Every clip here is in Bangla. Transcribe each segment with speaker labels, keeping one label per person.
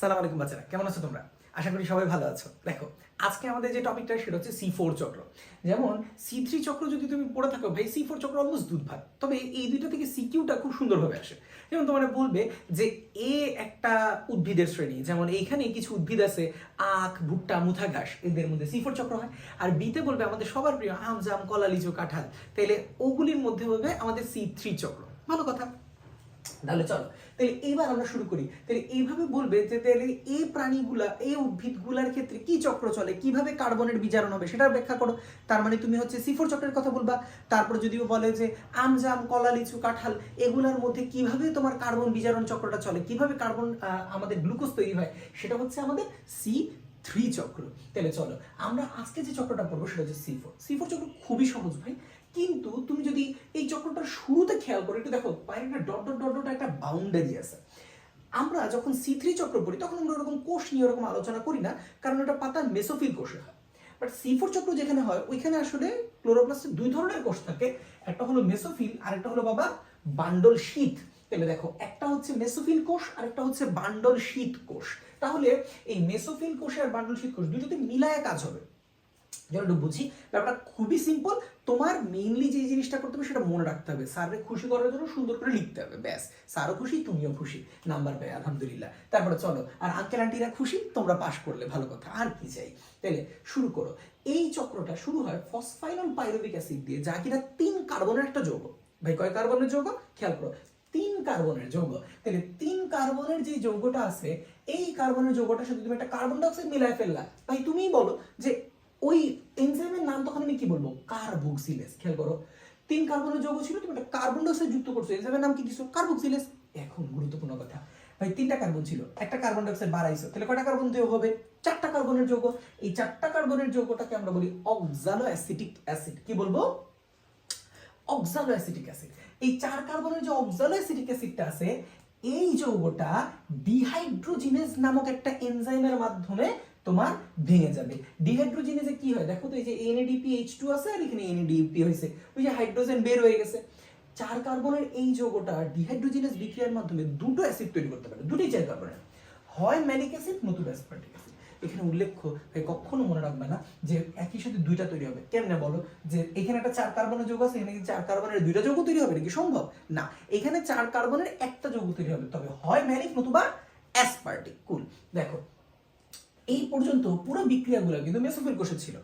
Speaker 1: সালাম আলাইকুম বাচ্চারা, কেমন আছো তোমরা? আশা করি সবাই ভালো আছো। দেখো, আজকে আমাদের যে টপিকটা সেটা হচ্ছে সি ফোর চক্র। যেমন সি থ্রি চক্র যদি তুমি পড়ে থাকো, ভাই সি ফোর চক্র অলমোস্ট দুধ ভাত তবে এই দুইটা থেকে সি কিউটা খুব সুন্দরভাবে আসে। যেমন তোমার বলবে যে এ একটা উদ্ভিদের শ্রেণি, যেমন এইখানে কিছু উদ্ভিদ আছে, আখ, ভুট্টা, মুথা ঘাস, এদের মধ্যে সি ফোর চক্র হয়। আর বিতে বলবে আমাদের সবার প্রিয় আম, জাম, কলা, লিচু, কাঁঠাল। তাহলে ওগুলির মধ্যে বলবে আমাদের সি থ্রি চক্র। ভালো কথা। তাহলে চলো তাহলে এইবার আমরা শুরু করি। তাহলে এইভাবে বলবে যে তাহলে এই প্রাণীগুলা, এই উদ্ভিদগুলার ক্ষেত্রে কি চক্র চলে? কীভাবে কার্বনের বিচারণ হবে সেটা ব্যাখ্যা করো। তার মানে তুমি হচ্ছে সিফোর চক্রের কথা বলবা। তারপর যদিও বলে যে আম জাম কলা, লিচু, কাঁঠাল, এগুলার মধ্যে কীভাবে তোমার কার্বন বিজারণ চক্রটা চলে? কীভাবে কার্বন আমাদের গ্লুকোজ তৈরি হয়? সেটা হচ্ছে আমাদের সি থ্রি চক্র। তাহলে চলো, আমরা আজকে যে চক্রটা পড়ব সেটা হচ্ছে সি ফোর সি ফোর চক্র খুবই সহজ ভাই। কিন্তু তুমি যদি এই চক্রটার শুরুতে খেয়াল করো, একটু দেখো বাইরে একটা ডট ডট ডট ডট একটা বাউন্ডারি আছে। আমরা যখন সি থ্রি চক্র পড়ি তখন আমরা ওরকম কোষ নিয়ে ওরকম আলোচনা করি না, কারণ ওটা পাতা মেসোফিল কোষে হয়। বাট সি ফোর চক্র যেখানে হয়, ওইখানে আসলে ক্লোরোপ্লাস্টের দুই ধরনের কোষ থাকে, একটা হলো মেসোফিল আর একটা হলো বাবা বান্ডল শীত। তাহলে দেখো, একটা হচ্ছে মেসোফিল কোষ আর একটা হচ্ছে বান্ডল শীত কোষ। তাহলে এই মেসোফিল কোষে আর বান্ডল শীত কোষ দুটোতে মিলায় কাজ হবে। যেন একটু বুঝি, ব্যাপারটা খুবই সিম্পল তোমার মেইনলি যে জিনিসটা করতে হবে সেটা মনে রাখতে হবে। স্যারকে খুশি করার জন্য সুন্দর করে লিখতে হবে, ব্যাস। স্যারও খুশি, তুমিও খুশি। নাম্বার পেয়ে আলহামদুলিল্লাহ। তারপরে চলো, আর আঙ্কেল আন্টিরা খুশি, তোমরা পাশ করলে, ভালো কথা। আর কি চাই? তাহলে শুরু করো। এই চক্রটা শুরু হয় ফসফাইনল পাইরুভিক অ্যাসিড দিয়ে, যা কিনা তিন কার্বনের একটা যৌগ। ভাই, কয় কার্বনের যৌগ? খেয়াল করো, তিন কার্বনের যৌগ। তাহলে তিন কার্বনের যে যৌগটা আছে, এই কার্বনের যৌগটার সাথে তুমি একটা কার্বন ডাইঅক্সাইড মিলায় ফেললা। ভাই তুমিই বলো যে ওই এনজাইমের নাম তখন আমি কি বলব? কার্বক্সিলেস খেয়াল করো। তিন কার্বনের যৌগ ছিল, তুমি একটা কার্বন ডাইঅক্সাইড যুক্ত করছ। এনজাইমের নাম কি দিছো? কার্বক্সিলেস এখন গুরুত্বপূর্ণ কথা। ভাই, তিনটা কার্বন ছিল। একটা কার্বন ডাইঅক্সাইড বাড়াইছো। তাহলে কয়টা কার্বন দেওয়া হবে? চারটা কার্বনের যৌগ। এই চারটা কার্বনের যৌগটাকে আমরা বলি অক্সালো অ্যাসিটিক অ্যাসিড কি বলব? অক্সালো অ্যাসিটিক অ্যাসিড এই চার কার্বনের যে অক্সালো অ্যাসিটিক অ্যাসিডটা আছে, এই যৌগটা ডিহাইড্রোজিনেজ নামক একটা এনজাইমের মাধ্যমে তোমার ভেঙে যাবে। ডিহাইড্রোজিনেজে কি হয়? দেখো তো, এই যে এনএডিপি এইচ টু আছে আর এখানে এনএডিপি হয়েছে। ওই যে হাইড্রোজেন বের হয়ে গেছে। চার কার্বনের এই যৌগটা ডিহাইড্রোজিনেজ বিক্রিয়ার মাধ্যমে দুটো অ্যাসিড তৈরি করতে পারে। দুটোই চার কার্বনের হয় ম্যালিক অ্যাসিড নতুবা অ্যাসপার্টিক অ্যাসিড এখানে উল্লেখ্য কখনো মনে রাখবে না যে একই সাথে দুইটা তৈরি হবে। কেমনে বলো? যে এখানে একটা চার কার্বনের যৌগ আছে, এখানে চার কার্বনের দুইটা যৌগ তৈরি হবে নাকি? সম্ভব। না, এখানে চার কার্বনের একটা যৌগ তৈরি হবে। তবে হয় ম্যালিক নতুবা অ্যাসপার্টিক কুল দেখো এই পর্যন্ত পুরো বিক্রিয়াগুলো কিন্তু মেসোফিল কোষে ছিল।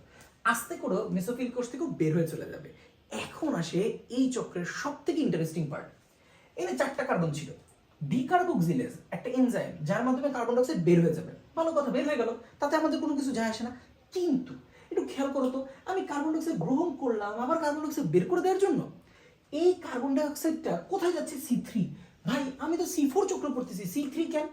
Speaker 1: আস্তে করে মেসোফিল কোষ থেকেও বের হয়ে চলে যাবে। এখন আসে এই চক্রের সব থেকে ইন্টারেস্টিং পার্ট এনে চারটা কার্বন ছিল। ডিকার্বক্সিলেজ একটা এনজাইম যার মাধ্যমে কার্বন ডাইঅক্সাইড বের হয়ে যাবে। ভালো কথা, বের হয়ে গেল। তাতে আমাদের কোনো কিছু যায় আসে না। কিন্তু একটু খেয়াল করো তো, আমি কার্বন ডাইঅক্সাইড গ্রহণ করলাম, আবার কার্বন ডাইঅক্সাইড বের করে দেওয়ার জন্য। এই কার্বন ডাইঅক্সাইডটা কোথায় যাচ্ছে? সি থ্রি ভাই, আমি তো সি ফোর চক্র পড়তেছি। সি থ্রি কেন?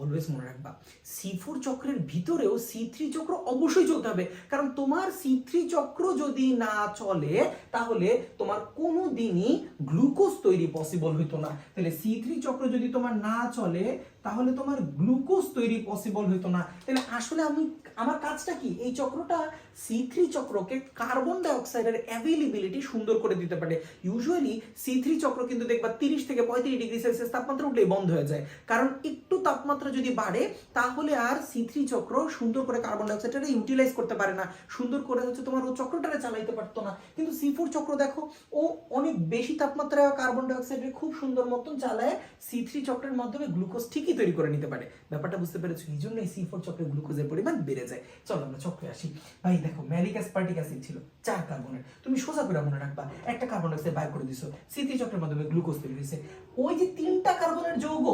Speaker 1: অলওয়েজ মনে রাখবা। সি ফোর চক্রের ভিতরেও সি থ্রি চক্র অবশ্যই চলতে হবে। কারণ তোমার সি থ্রি চক্র যদি না চলে, তাহলে তোমার কোনো দিনই গ্লুকোজ তৈরি পসিবল হইতো না। তাহলে সি থ্রি চক্র যদি তোমার না চলে তাহলে তোমার গ্লুকোজ তৈরি পসিবল হইতো না। তাহলে আসলে আমি, আমার কাজটা কি? এই চক্রটা সি থ্রি চক্রকে কার্বন ডাইঅক্সাইডের অ্যাভেলেবিলিটি সুন্দর করে দিতে পারে। ইউজুয়ালি সি থ্রি চক্র কিন্তু দেখবা তিরিশ থেকে পঁয়ত্রিশ ডিগ্রি সেলসিয়াস তাপমাত্রা উঠলেই বন্ধ হয়ে যায়। কারণ একটু তাপমাত্রা যদি বাড়ে, তাহলে আর সি থ্রি চক্র সুন্দর করে কার্বন ডাইঅক্সাইডটা ইউটিলাইজ করতে পারে না। সুন্দর করে হচ্ছে তোমার ও চক্রটারে চালাইতে পারতো না। কিন্তু সি ফোর চক্র দেখো, ও অনেক বেশি তাপমাত্রায় কার্বন ডাইঅক্সাইডের খুব সুন্দর মতন চালায়। সি থ্রি চক্রের মাধ্যমে গ্লুকোজ ঠিকই তৈরি করে নিতে পারে? ব্যাপারটা বুঝতে পেরেছ? এই জন্য সি ফোর চক্রে গ্লুকোজের পরিমাণ বেড়ে যায় চলো আমরা চক্রে আসি। ভাই, দেখো ম্যালিক অ্যাসপার্টিক অ্যাসিড ছিল। চার কার্বনের। তুমি সোজা করে মনে রাখবা, একটা কার্বন ডাইঅক্সাইড বাইর করে দিছো। সি থ্রি চক্রের মাধ্যমে গ্লুকোজ তৈরি হয়েছে। ওই যে তিনটা কার্বনের যৌগ,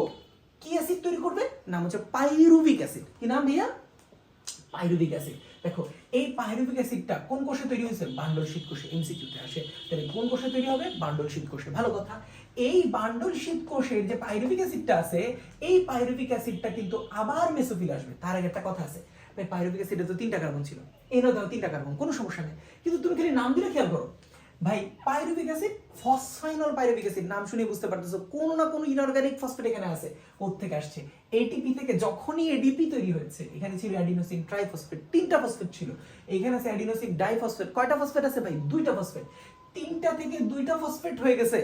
Speaker 1: কি অ্যাসিড তৈরি করবে? নাম হচ্ছে পাইরুভিক অ্যাসিড। কি নাম ভাইয়া? Pyruvic acid. দেখো, এই পাইরুভিক অ্যাসিডটা কোন কোষে তৈরি হয়েছে? বান্ডল শীত কোষে এমসিকিউতে আসে। তাহলে কোন কোষে তৈরি হবে? বান্ডল শীত কোষে ভালো কথা। এই বান্ডল শীত কোষের যে পাইরুভিক অ্যাসিডটা আছে, এই পাইরুভিক অ্যাসিডটা কিন্তু আবার মেসোফিল আসবে। তার আগে একটা কথা আছে। ভাই অ্যাসিডে তো তিনটা কার্বন ছিল। এনে দাও তিনটা কার্বন, কোনো সমস্যা নেই। কিন্তু তুমি খালি নাম দিলে খেয়াল করো। ভাই, pyruvic acid, phosphoenol pyruvic acid, নাম শুনে বুঝতে পারতেছো, কোনো না কোনো ইনঅর্গানিক ফসফেট এখানে আছে থেকে আসছে? এটিপি থেকে যখনই এডিপি তৈরি হয়েছে, এখানে ছিল অ্যাডিনোসিন ট্রাইফসফেট তিনটা ফসফেট ছিল। এখানে আছে অ্যাডিনোসিন ডাইফসফেট কয়টা ফসফেট আছে ভাই? দুইটা ফসফেট তিনটা থেকে দুইটা ফসফেট হয়ে গেছে।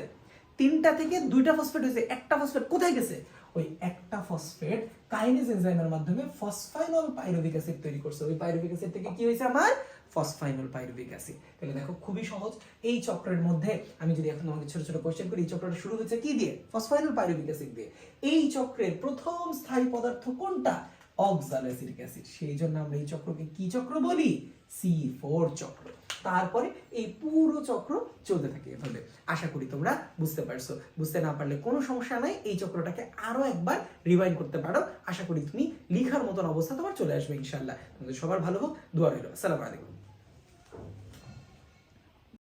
Speaker 1: তিনটা থেকে দুইটা ফসফেট হয়েছে, একটা ফসফেট কোথায় গেছে? ওই একটা ফসফেট কাইনেজ এনজাইমের মাধ্যমে ফসফাইনল পাইরুভিক অ্যাসিড তৈরি করছে। ওই পাইরুভিক অ্যাসিড থেকে কি হয়েছে আমার? Phosphoenol pyruvic acid. তাহলে দেখো, খুবই সহজ। এই চক্রের মধ্যে আমি যদি এখন তোমাকে ছোট ছোট কোশ্চেন করি, এই চক্রটা শুরু হচ্ছে কি দিয়ে? ফসফাইনল পাইরুভিক অ্যাসিড দিয়ে। এই চক্রের প্রথম স্থায়ী পদার্থ কোনটা? অক্সালোএসিটিক অ্যাসিড সেই জন্য আমরা এই চক্রকে কি চক্র বলি? সি ফোর চক্র। তারপরে এই পুরো চক্র চলতে থাকে এভাবে। আশা করি তোমরা বুঝতে পারছ। বুঝতে না পারলে কোনো সমস্যা নাই। এই চক্রটাকে আরও একবার রিভাইন্ড করতে পারো। আশা করি তুমি লিখার মতন অবস্থা তোমার চলে আসবে ইনশাল্লাহ তোমাদের সবার ভালো হোক, দোয়া রইল। আসসালামু আলাইকুম।